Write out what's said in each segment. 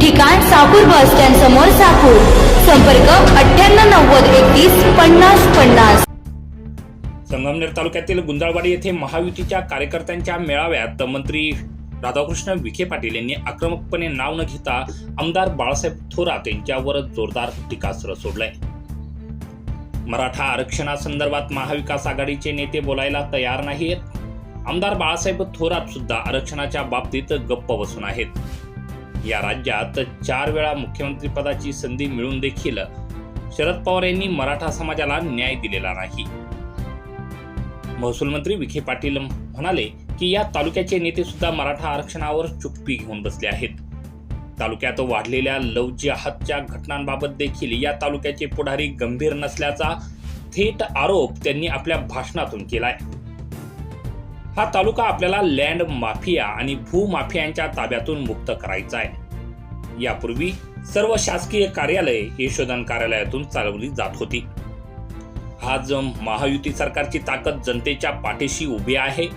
ठिकाण Sakur bus stand समोर साकूर. संपर्क अठ्ठ्याण्णव नव्वद एकतीस पन्नास पन्नास. संगमनेर तालुक्यातील गुंजाळवाडी येथे महायुतीच्या कार्यकर्त्यांच्या मेळाव्यात मंत्री राधाकृष्ण विखे पाटील यांनी आक्रमकपणे नाव न घेता आमदार बाळासाहेब थोरात यांच्यावर जोरदार टीकास्त्र सोडलंय. मराठा आरक्षणासंदर्भात महाविकास आघाडीचे नेते बोलायला तयार नाहीत आमदार बाळासाहेब थोरात सुद्धा आरक्षणाच्या बाबतीत गप्प बसून आहेत. या राज्यात चार वेळा मुख्यमंत्रीपदाची संधी मिळून देखील शरद पवार यांनी मराठा समाजाला न्याय दिलेला नाही. महसूल मंत्री विखे पाटील म्हणाले की या तालुक्याचे नेते सुद्धा मराठा आरक्षणावर चुप्पी घेऊन बसले आहेत. तालुक्यात वाढलेल्या लवची हातच्या घटनांबाबत देखील या तालुक्याचे पुढारी गंभीर नसल्याचा थेट आरोप त्यांनी आपल्या भाषणातून केलाय. हा तालुका आपल्याला लँड माफिया आणि भूमाफियांच्या ताब्यातून मुक्त करायचा आहे. यापूर्वी सर्व शासकीय कार्यालय यशोधन कार्यालयातून चालवली जात होती. आज महायुती सरकारची ताकद जनतेच्या पाठीशी उभी आहे.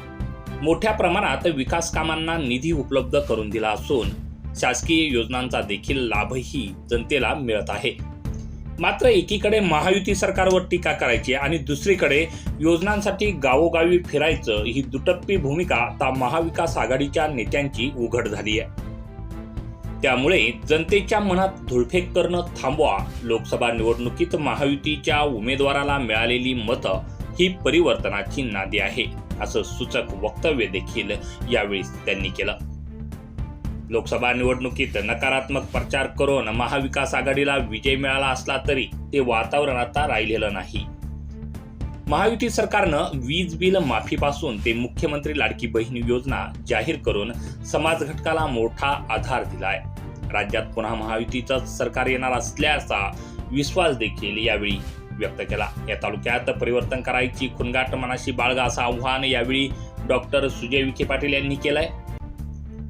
मोठ्या प्रमाणात विकास कामांना निधी उपलब्ध करून दिला असून शासकीय योजनांचा देखील लाभही जनतेला मिळत आहे. मात्र एकीकडे महायुती सरकारवर टीका करायची आणि दुसरीकडे योजनांसाठी गावोगावी फिरायचं ही दुटप्पी भूमिका आता महाविकास आघाडीच्या नेत्यांची उघड झाली आहे. त्यामुळे जनतेच्या मनात धुळफेक करणं थांबवा. लोकसभा निवडणुकीत महायुतीच्या उमेदवाराला मिळालेली मतं ही परिवर्तनाची नादी आहे असं सूचक वक्तव्य देखील यावेळी त्यांनी केलं. लोकसभा निवडणुकीत नकारात्मक प्रचार करून महाविकास आघाडीला विजय मिळाला असला तरी ते वातावरण आता राहिलेलं नाही. महायुती सरकारनं वीज बिल माफीपासून ते मुख्यमंत्री लाडकी बहीण योजना जाहीर करून समाज घटकाला मोठा आधार दिलाय. राज्यात पुन्हा महायुतीचं सरकार येणार असल्याचा विश्वास देखील यावेळी व्यक्त केला. या तालुक्यात परिवर्तन करायची खुणगाट मनाशी बाळगा असं आव्हान यावेळी डॉक्टर सुजय विखे पाटील यांनी केलंय.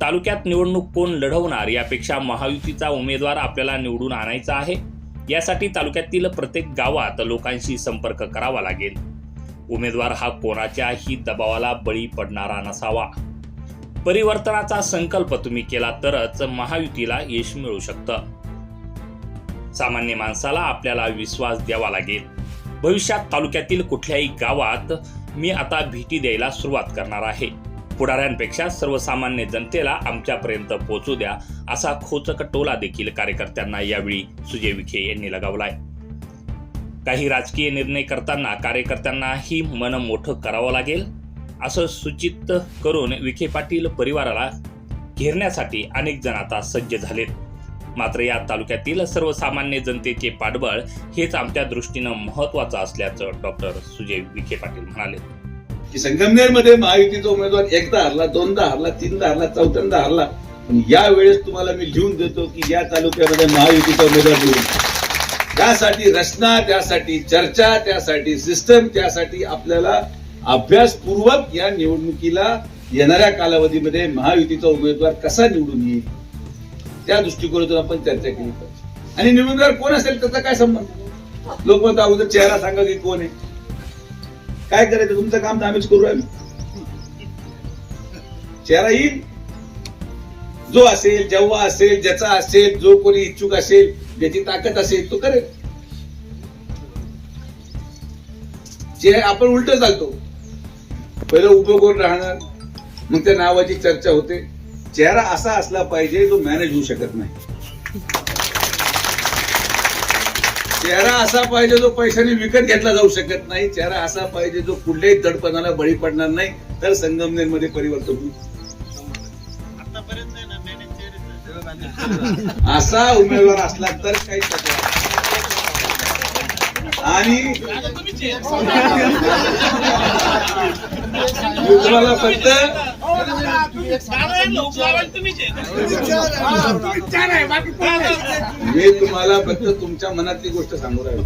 तालुक्यात निवडणूक कोण लढवणार यापेक्षा महायुतीचा उमेदवार आपल्याला निवडून आणायचा आहे. यासाठी तालुक्यातील प्रत्येक गावात लोकांशी संपर्क करावा लागेल. उमेदवार हा कोणाच्याही दबावाला बळी पडणारा नसावा. परिवर्तनाचा संकल्प तुम्ही केला तरच महायुतीला यश मिळू शकतं. सामान्य माणसाला आपल्याला विश्वास द्यावा लागेल. भविष्यात तालुक्यातील कुठल्याही गावात मी आता भीती द्यायला सुरुवात करणार आहे. पुढाऱ्यांपेक्षा सर्वसामान्य जनतेला आमच्यापर्यंत पोहोचू द्या असा खोचक टोला देखील कार्यकर्त्यांना यावेळी सुजय विखे यांनी लगावलाय. काही राजकीय निर्णय करताना कार्यकर्त्यांनाही मन मोठं करावं लागेल असं सूचित करून विखे पाटील परिवाराला घेरण्यासाठी अनेक जण आता सज्ज झालेत. मात्र या तालुक्यातील सर्वसामान्य जनतेचे पाठबळ हेच आमच्या दृष्टीनं महत्वाचं असल्याचं डॉक्टर सुजय विखे पाटील म्हणाले. की संगमनेरमध्ये महायुतीचा उमेदवार एकदा हरला दोनदा हरला तीनदा हरला चौथ्यांदा हरला. पण यावेळेस तुम्हाला मी लिहून देतो की या तालुक्यामध्ये महायुतीचा उमेदवार लिहून त्यासाठी रचना त्यासाठी चर्चा त्यासाठी सिस्टम त्यासाठी आपल्याला अभ्यासपूर्वक या निवडणुकीला येणाऱ्या कालावधीमध्ये महायुतीचा उमेदवार कसा निवडून येईल त्या दृष्टिकोनातून आपण चर्चा केली पाहिजे. आणि निवडणूकदार कोण असेल त्याचा काय संबंध? लोक अगोदर चेहरा सांगा की कोण आहे. काय करायचं? तुमचं काम तर आम्हीच करू आम्ही. चेहरा येईल. जो असेल जेव्हा असेल ज्याचा असेल जो कोणी इच्छुक असेल ज्याची ताकद असेल तो करेल. चेहरा आपण उलट चालतो. पहिलं उभं कोण राहणार. मग त्या नावाची चर्चा होते. चेहरा असा असला पाहिजे जो मॅनेज होऊ शकत नाही. चेहरा असा पाहिजे जो पैशाने विकत घेतला जाऊ शकत नाही. चेहरा असा पाहिजे जो कुठल्याही दडपणाला बळी पडणार नाही. तर संगमनेरमध्ये परिवर्तन होईल. असा उमेदवार असला तर काही आणि तुम्हाला फक्त मी तुम्हाला फक्त तुमच्या मनातली गोष्ट सांगू राहिलो.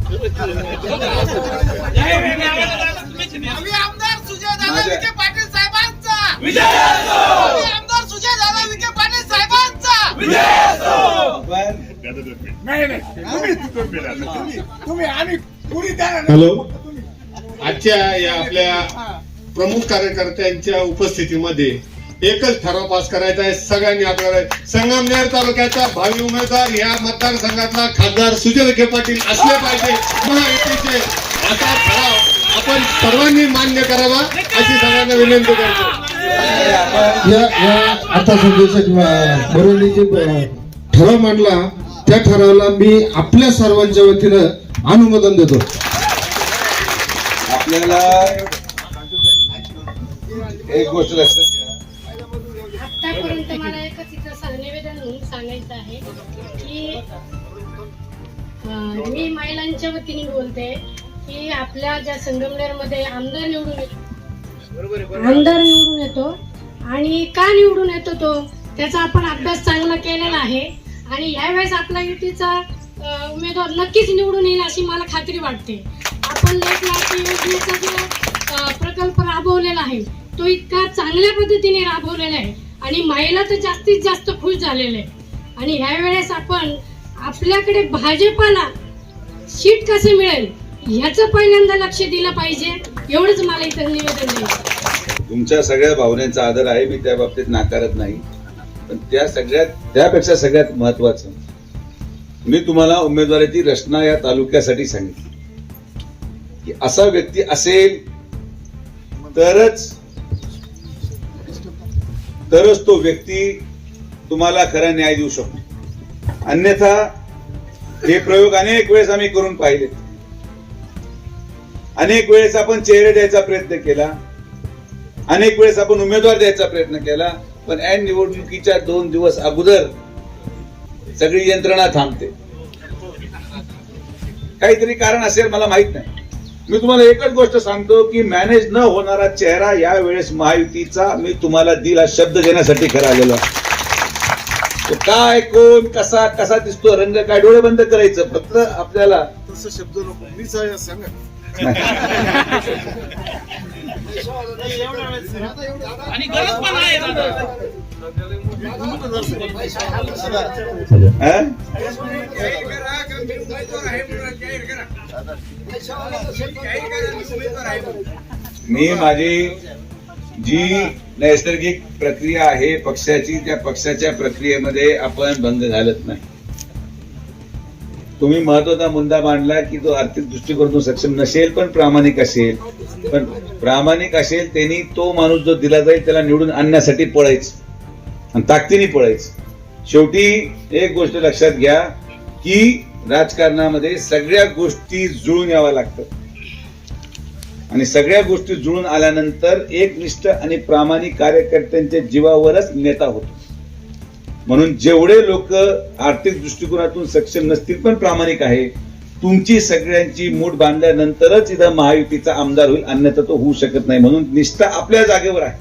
आम्ही आमदार सुजयदादा माझ्या- विखे पाटील साहेबांचा. आम्ही आमदार सुजयदादा विखे पाटील साहेबांचा. पण हॅलो. आजच्या या आपल्या प्रमुख कार्यकर्त्यांच्या उपस्थितीमध्ये एकच ठराव पास करायचा आहे. सगळ्यांनी आपल्याला संगमनेर तालुक्याचा भावी उमेदवार या मतदारसंघातला खासदार सुजय विखे पाटील असले पाहिजे. महायुतीचे असा ठराव आपण सर्वांनी मान्य करावा अशी सगळ्यांना विनंती करतो. या या आता अ, ठराव मांडला त्या ठरावाला मी आपल्या सर्वांच्या वतीनं अनुमोदन देतो. आपल्याला एक गोष्ट लक्षात घ्या. आतापर्यंत मला एकच इथं निवेदन म्हणून सांगायचं आहे की मी महिलांच्या वतीने बोलते की आपल्या ज्या संगमनेरमध्ये आमदार निवडून येतो. आमदार निवडून येतो आणि का निवडून येतो तो? त्याचा आपण अभ्यास चांगला केलेला आहे आणि यावेळेस आपला युतीचा उमेदवार नक्कीच निवडून येईल अशी मला खात्री वाटते. आपण एक योजनेचा जो प्रकल्प राबवलेला आहे तो इतका चांगल्या पद्धतीने राबवलेला आहे. आणि माईला तर जास्तीत जास्त खुश झालेले आहे. आणि ह्यावेळेस आपण आपल्याकडे भाजपाला सीट कसे मिळेल ह्याचं पहिल्यांदा लक्ष दिलं पाहिजे. एवढंच मला इथं निवेदन द्यायचं तुमच्या सगळ्या भावनेचा आदर आहे मी त्या बाबतीत नाकारत नाही. पण त्या सगळ्यात त्यापेक्षा सगळ्यात महत्वाचं मी तुम्हाला उमेदवाराची रचना या तालुक्यासाठी सांगितली. की असा व्यक्ती असेल तरच तरच तो व्यक्ती तुम्हाला खरा न्याय देऊ शकतो. अन्यथा हे प्रयोग अनेक वेळेस आम्ही करून पाहिले. अनेक वेळेस आपण चेहरे द्यायचा प्रयत्न केला. अनेक वेळेस आपण उमेदवार द्यायचा प्रयत्न केला. पण ऐन निवडणुकीच्या दोन दिवस अगोदर सगळी यंत्रणा थांबते. काहीतरी कारण असेल मला माहीत नाही. मी तुम्हाला एकच गोष्ट सांगतो की मॅनेज न होणारा चेहरा या वेळेस महायुतीचा मी तुम्हाला दिला शब्द देण्यासाठी खरा आलेलो काय कोण कसा कसा दिसतो रंग काय डोळे बंद करायचं फक्त आपल्याला आणि गरज पण आहे दादा. हा? मी माझी जी नैसर्गिक प्रक्रिया आहे पक्षाची त्या पक्षाच्या प्रक्रियेमध्ये आपण बंद घालत नाही. तुम्ही महत्त्वाचा मुद्दा मांडला की तो आर्थिक दृष्टिकोनातून सक्षम नसेल पण प्रामाणिक असेल. पण प्रामाणिक असेल त्यांनी तो माणूस जो दिला जाईल त्याला निवडून आणण्यासाठी पळायचं. आणि ताकदीने पळायचं. शेवटी एक गोष्ट लक्षात घ्या की राजकारणामध्ये सगळ्या गोष्टी जुळून याव्या लागतात. आणि सगळ्या गोष्टी जुळून आल्यानंतर एकनिष्ठ आणि प्रामाणिक कार्यकर्त्यांच्या जीवावरच नेता होतो. म्हणून जेवढे लोक आर्थिक दृष्टिकोनातून सक्षम नसतील पण प्रामाणिक आहे तुमची सगळ्यांची मूठ बांधल्यानंतरच इथं महायुतीचा आमदार होईल अन्यथा तो होऊ शकत नाही. म्हणून निष्ठा आपल्या जागेवर आहे.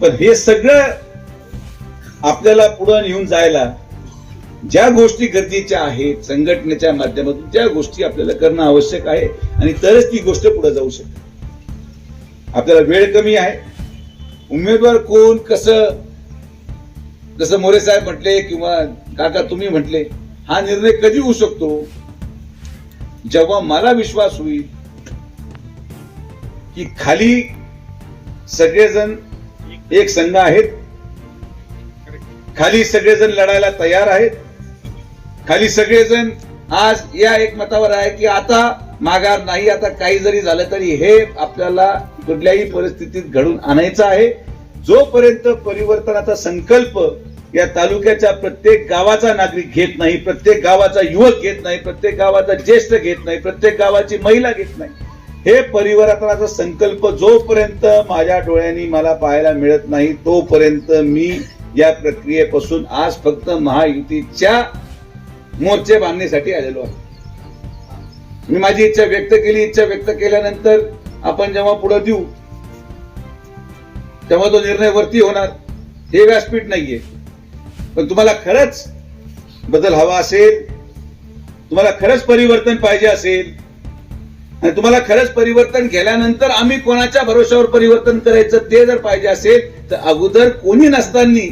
पण हे सगळं आपल्याला पुढे नेऊन जायला ज्या गोष्टी गरजेच्या आहेत संघटनेच्या माध्यमातून त्या गोष्टी आपल्याला करणं आवश्यक आहे आणि तरच ती गोष्ट पुढे जाऊ शकते. आपल्याला वेळ कमी आहे. उमेदवार कोण कसं जसं मोरे साहेब म्हटले किंवा काका तुम्ही म्हटले हा निर्णय कधी होऊ शकतो? जेव्हा मला विश्वास होईल की खाली सगळेजण एक संघ आहेत खाली सगळेजण लढायला तयार आहेत खाली सगळेजण आज या एक मतावर आहे की आता माघार नाही आता काही जरी झालं तरी हे आपल्याला कुठल्याही परिस्थितीत घडून आणायचं आहे. जोपर्यंत परिवर्तनाचा संकल्प या तालुक्याच्या प्रत्येक गावाचा नागरिक घेत नाही प्रत्येक गावाचा युवक घेत नाही प्रत्येक गावाचा ज्येष्ठ घेत नाही प्रत्येक गावाची महिला घेत नाही हे परिवर्तनाचा संकल्प जोपर्यंत माझ्या डोळ्यांनी मला पाहायला मिळत नाही तोपर्यंत मी या प्रक्रियेपासून आज फक्त महायुतीच्या मोर्चे बांधण्यासाठी आलेलो आहे मी माझी इच्छा व्यक्त केली इच्छा व्यक्त केल्यानंतर आपण जेव्हा पुढे देऊ तेव्हा तो निर्णय वरती होणार. हे व्यासपीठ नाहीये. पण तुम्हाला खरंच बदल हवा असेल तुम्हाला खरंच परिवर्तन पाहिजे असेल आणि तुम्हाला खरंच परिवर्तन केल्यानंतर आम्ही कोणाच्या भरोश्यावर परिवर्तन करायचं ते जर पाहिजे असेल तर अगोदर कोणी नसताना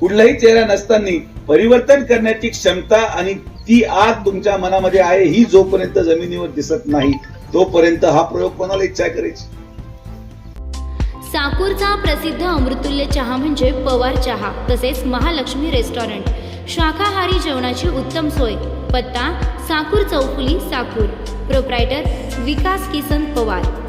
कुठलाही चेहरा नसताना परिवर्तन करण्याची क्षमता आणि ती आग तुमच्या मनामध्ये आहे ही जोपर्यंत जमिनीवर दिसत नाही तोपर्यंत हा प्रयोग कोणाला इच्छा करायची? साकूरचा प्रसिद्ध अमृतुल्य चहा म्हणजे पवार चहा तसेच महालक्ष्मी रेस्टॉरंट. शाकाहारी जेवणाची उत्तम सोय. पत्ता साकूर चौफुली साकूर. प्रोप्रायटर विकास किसन पवार.